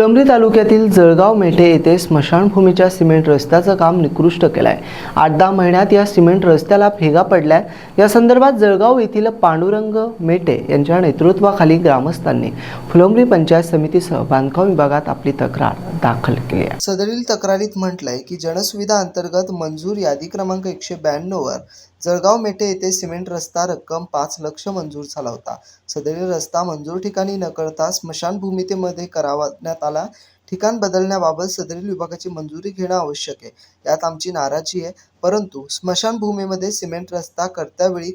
कळमरी तालुक्यातील जळगाव मेठे येथे स्मशानभूमीच्या सिमेंट रस्त्याचं काम निकृष्ट केलं आहे आठ दहा महिन्यात या सिमेंट रस्त्याला भेगा पडल्या. या संदर्भात जळगाव येथील पांडुरंग मेटे यांच्या नेतृत्वाखाली ग्रामस्थांनी फुलंबरी पंचायत समितीसह बांधकाम विभागात आपली तक्रार दाखल केली आहे. सदरील तक्रारीत म्हटलंय की जनसुविधा अंतर्गत मंजूर यादी क्रमांक एकशे ब्याण्णववर जळगाव मेटे येथे सिमेंट रस्ता रक्कम पाच लक्ष मंजूर झाला होता. सदरील रस्ता मंजूर ठिकाणी न करता स्मशानभूमितेमध्ये करावण्यात आला. ठिकाण बदलण्याबाबत सदरील विभागाची मंजुरी घेणं आवश्यक आहे. यात आमची नाराजी आहे. परंतु स्मशानभूमीमध्ये सिमेंट रस्ता करत्यावेळी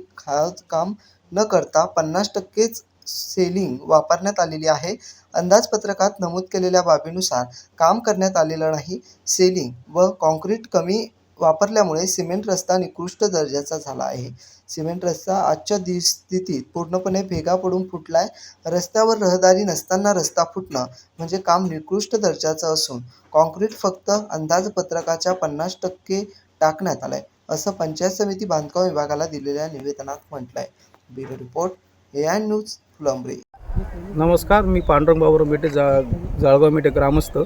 काम न करता पन्नास टक्केच सेलिंग वापरण्यात आलेली आहे. अंदाजपत्रकात नमूद केलेल्या बाबीनुसार काम करण्यात आलेलं नाही. सेलिंग व कॉन्क्रीट कमी वापरल्यामुळे सिमेंट रस्ता निकृष्ट दर्जाचा झाला आहे. सिमेंट रस्ता आजच्या दि स्थितीत पूर्णपणे भेगा पडून फुटलाय. रस्त्यावर रहदारी नसताना रस्ता फुटणं म्हणजे काम निकृष्ट दर्जाचं असून कॉन्क्रीट फक्त अंदाजपत्रकाच्या पन्नास टक्के टाकण्यात आलंय असं पंचायत समिती बांधकाम विभागाला दिलेल्या निवेदनात म्हटलंय. Bureau report A I news Phulambri. नमस्कार मी पांडुरंग बाबूराव मेटे जा जळगाव मेटे ग्रामस्थ.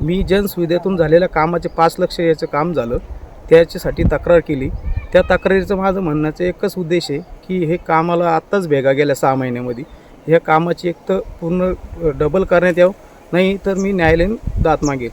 मी जनसुविधेतून झालेल्या कामाचे पाच लक्ष याचं काम झालं. त्याच्यासाठी तक्रार केली. त्या तक्रारीचं माझं म्हणण्याचं एकच उद्देश आहे की हे कामाला आत्ताच भेगा गेल्या सहा महिन्यामध्ये. ह्या कामाची एक तर पूर्ण डबल करण्यात यावं. नाही तर मी न्यायालयीन दात मागेल.